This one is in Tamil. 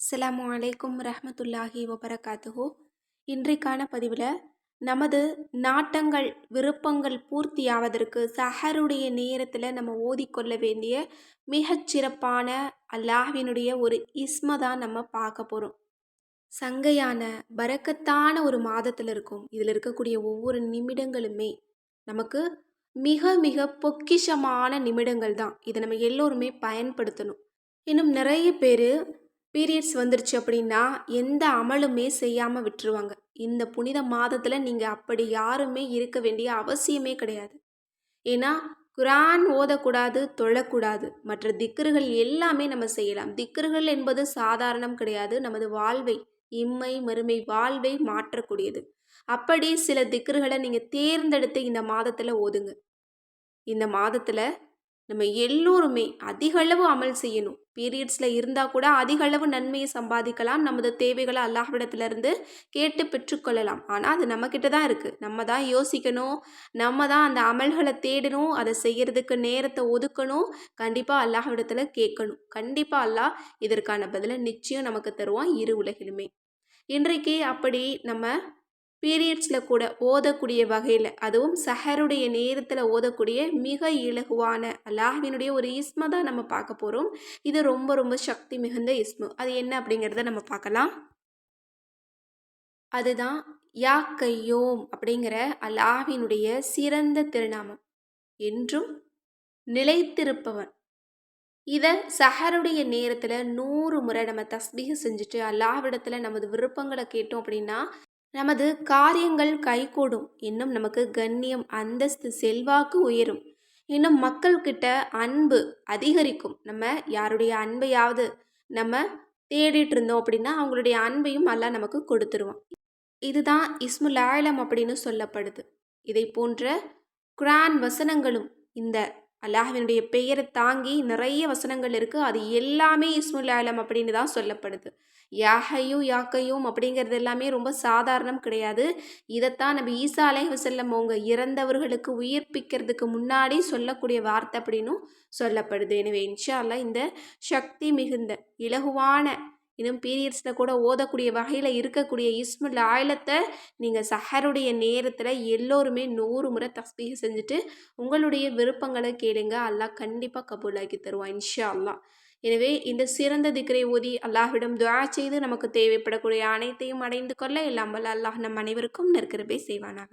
அஸ்ஸலாமு அலைக்கும் ரஹமத்துல்லாஹி வபரகாத்துஹு. இன்றைக்கான பதிவில் நமது நாட்டங்கள் விருப்பங்கள் பூர்த்தியாவதற்கு சஹருடைய நேரத்தில் நம்ம ஓதிக்கொள்ள வேண்டிய மிகச்சிறப்பான அல்லாஹ்வினுடைய ஒரு இஸ்ம தான் நம்ம பார்க்க போகிறோம் சங்கையான பரக்கத்தான ஒரு மாதத்தில் இருக்கும். இதில் இருக்கக்கூடிய ஒவ்வொரு நிமிடங்களுமே நமக்கு மிக மிக பொக்கிஷமான நிமிடங்கள் தான். இதை நம்ம எல்லோருமே பயன்படுத்தணும். இன்னும் நிறைய பேர் பீரியட்ஸ் வந்துருச்சு அப்படின்னா எந்த அமலுமே செய்யாமல் விட்டுருவாங்க. இந்த புனித மாதத்தில் நீங்கள் அப்படி யாருமே இருக்க வேண்டிய அவசியமே கிடையாது. ஏன்னா குரான் ஓதக்கூடாது தொழக்கூடாது. மற்ற திக்கர்கள் எல்லாமே நம்ம செய்யலாம். திக்கர்கள் என்பது சாதாரணம் கிடையாது. நமது வாழ்வை இம்மை மறுமை வாழ்வை மாற்றக்கூடியது. அப்படி சில திக்கர்களை நீங்கள் தேர்ந்தெடுத்து இந்த மாதத்தில் ஓதுங்க. இந்த மாதத்தில் நம்ம எல்லோருமே அதிகளவு அமல் செய்யணும். பீரியட்ஸில் இருந்தால் கூட அதிக அளவு நன்மையை சம்பாதிக்கலாம். நமது தேவைகளை அல்லாஹ்விடத்திலிருந்து கேட்டு பெற்றுக்கொள்ளலாம் ஆனால் அது நம்மக்கிட்ட தான் இருக்குது நம்ம தான் யோசிக்கணும். நம்ம தான் அந்த அமல்களை தேடணும். அதை செய்கிறதுக்கு நேரத்தை ஒதுக்கணும். கண்டிப்பாக அல்லாஹ்விடத்தில் கேட்கணும். கண்டிப்பாக அல்லாஹ் இதற்கான பதிலை நிச்சயம் நமக்கு தருவான் இரு உலகிலுமே. இன்றைக்கு அப்படி நம்ம பீரியட்ஸில் கூட ஓதக்கூடிய வகையில் அதுவும் சஹருடைய நேரத்தில் ஓதக்கூடிய மிக இலகுவான அல்லாஹ்வினுடைய ஒரு இஸ்மை தான் நம்ம பார்க்க போகிறோம் இது ரொம்ப ரொம்ப சக்தி மிகுந்த இஸ்மு. அது என்ன அப்படிங்கிறத நம்ம பார்க்கலாம். அதுதான் யா கையோம் அப்படிங்கிற அல்லாஹினுடைய சிறந்த திருநாமம். என்றும் நிலைத்திருப்பவன். இதை சஹருடைய நேரத்தில் நூறு முறை நம்ம தஸ்பீக செஞ்சுட்டு அல்லாஹ்விடத்தில் நமது விருப்பங்களை கேட்டோம் அப்படின்னா நமது காரியங்கள் கைகூடும். இன்னும் நமக்கு கண்ணியம் அந்தஸ்து செல்வாக்கு உயரும். இன்னும் மக்கள்கிட்ட அன்பு அதிகரிக்கும். நம்ம யாருடைய அன்பையாவது நம்ம தேடிட்டு இருந்தோம் அப்படின்னா அவங்களுடைய அன்பையும் எல்லாம் நமக்கு கொடுத்துருவான். இதுதான் இஸ்முலாயலம் அப்படின்னு சொல்லப்படுது. இதை போன்ற குரான் வசனங்களும் இந்த அல்லாஹினுடைய பெயரை தாங்கி நிறைய வசனங்கள் இருக்குது அது எல்லாமே இஸ்முல் ஆலம் அப்படின்னு தான் சொல்லப்படுது. யாஹையும் யாக்கையும் அப்படிங்கிறது எல்லாமே ரொம்ப சாதாரணம் கிடையாது. இதைத்தான் நம்ம ஈசா அலை வசல்லம் அவங்க இறந்தவர்களுக்கு உயிர்ப்பிக்கிறதுக்கு முன்னாடி சொல்லக்கூடிய வார்த்தை அப்படின்னும் சொல்லப்படுது. எனவே இன்ஷா அல்லா இந்த சக்தி மிகுந்த இலகுவான இன்னும் பீரியட்ஸில் கூட ஓதக்கூடிய வகையில் இருக்கக்கூடிய இஸ்முல் ஆயிலத்தை நீங்கள் சஹருடைய நேரத்தில் எல்லோருமே நூறு முறை தஸ்பீக செஞ்சுட்டு உங்களுடைய விருப்பங்களை கேளுங்க. அல்லாஹ் கண்டிப்பாக கபூலாக்கி தருவான் இன்ஷா அல்லா எனவே இந்த சிறந்த திக்கரை ஓதி அல்லாஹ்விடம் துவா செய்து நமக்கு தேவைப்படக்கூடிய அனைத்தையும் அடைந்து கொள்ள எல்லாம் வல்ல அல்லாஹ் நம் அனைவருக்கும் நற்கிறபே செய்வானாக.